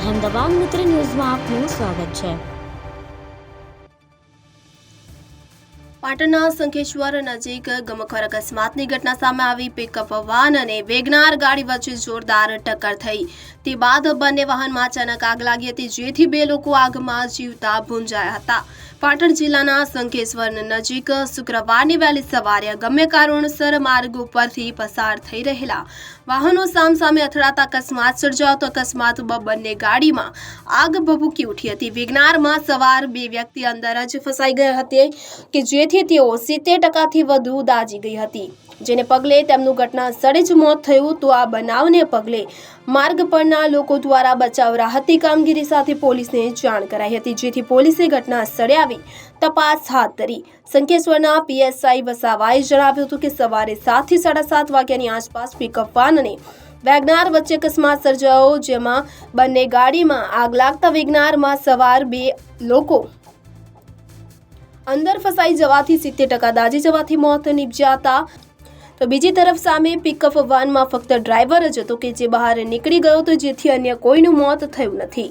અહેમદાબાદ મિત્ર ન્યૂઝમાં આપનું સ્વાગત છે. પાટણના શંખેશ્વર નજીક ગમખર અકસ્માતની ઘટના સામે આવી પિકઅપ વાન અને વેગનાર ગાડી વચ્ચે જોરદાર ટક્કર થઈ. તે બાદ બંને વાહનમાં અચાનક આગ લાગી હતી, જેથી બે લોકો આગમાં જીવતા ભૂંજાયા હતા. પાટણ જિલ્લાના શંખેશ્વર નજીક શુક્રવારની વહેલી સવારે ગમે કારણોસર માર્ગ ઉપરથી પસાર થઈ રહેલા વાહનો સામસામે અથડાતા અકસ્માત સર્જાયો તો અકસ્માત બાદ બંને ગાડીમાં આગ ભભૂકી ઉઠી હતી. વિજ્ઞાનમાં સવાર બે વ્યક્તિ અંદર જ ફસાઈ ગયા હતી કે જેથી તેઓ સિત્તેર ટકાથી વધુ દાજી ગઈ હતી. જેને પગલે તેમનું ઘટના સ્થળે જ મોત થયું તો આ બનાવને પગલે માર્ગ પરના લોકો દ્વારા બચાવ રાહતની કામગીરી સાથે પોલીસને જાણ કરાઈ હતી. જેથી પોલીસે ઘટના સ્થળે તપાસ હાથ ધરી. સંખેશ્વરના પીએસઆઈ વસાવાએ જણાવ્યું હતું કે સવારે સાતથી સાડા સાત વાગ્યાની આસપાસ પિકઅપ વાન અને વેગનાર વચ્ચે અકસ્માત સર્જાયો, જેમાં બંને ગાડીમાં આગ લાગતા વેગનારમાં સવાર બે લોકો અંદર ફસાઈ જવાથી સિત્તેર ટકા દાજી જવાથી મોત નીપજ્યા હતા તો બીજી તરફ સામે પિકઅપ વાનમાં ફક્ત ડ્રાઈવર જ હતો કે જે બહાર નીકળી ગયો હતો, જેથી અન્ય કોઈનું મોત થયું નથી.